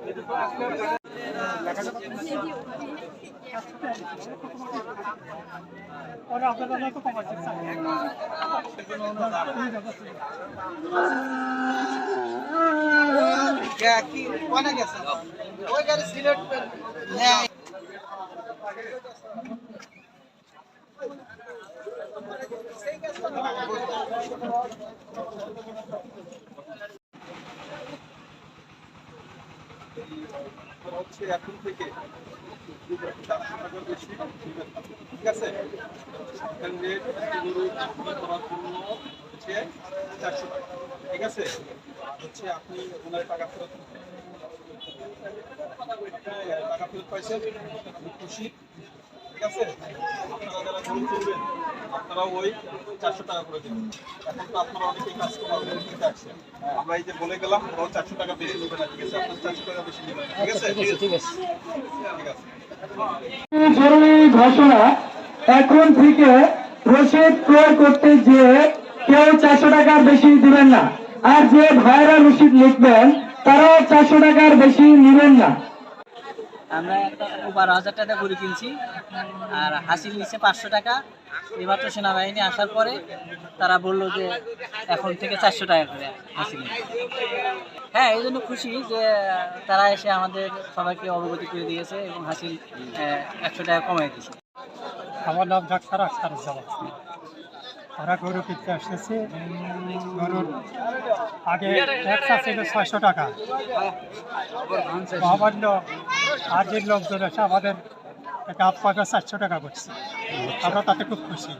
বেশি না আমাদেরকে বলবে আচ্ছা আলহামদুলিল্লাহ হচ্ছে এখন থেকে ঠিক আছে করার জন্য হচ্ছে চারশো টাকা ঠিক আছে? হচ্ছে আপনি ওনার টাকা ফেরত ফেরত পাইছেন খুশি। ঠিক আছে? আপনারা যারা গরু কিনবেন আপনারা ওই চারশো টাকা করে দেবেন। এখন তো আপনারা অনেকেই কাস্টমার কিনতে আসছেন। আমরা এই যে বলে গেলাম ওরাও চারশো টাকা বেশি নেবে না ঠিক আছে? আপনার চারশো টাকা বেশি নেবেন না, ঠিক আছে? ঠিক আছে ঠিক আছে। জরুরি ঘোষণা এখন থেকে রসিদ ক্রয় করতে যে কেউ চারশো টাকার বেশি দিবেন না। আর যে ভাইরা রসিদ লিখবেন তারাও চারশো টাকার বেশি নেবেন না। আমরা বারো হাজার টাকা গরু কিনছি, আর হাসিল নিচ্ছে পাঁচশো টাকা। এবার তো সেনাবাহিনী আসার পরে তারা বলল যে এখন থেকে চারশো টাকা করে হাসিল। হ্যাঁ এই জন্য খুশি যে তারা এসে আমাদের সবাইকে অবগতি করে দিয়েছে এবং হাসিল একশো টাকা কমাই দিয়েছে। আমার নাম ডাক্তার আখতার আমরা গরু কিনতে আসতেছি। গরুর আগে একটা ছিল ছয়শো টাকা। সামান্য আজের লোকজন এসে আমাদের গাপ পাকা চারশো টাকা করছে। আমরা তাতে খুব খুশি।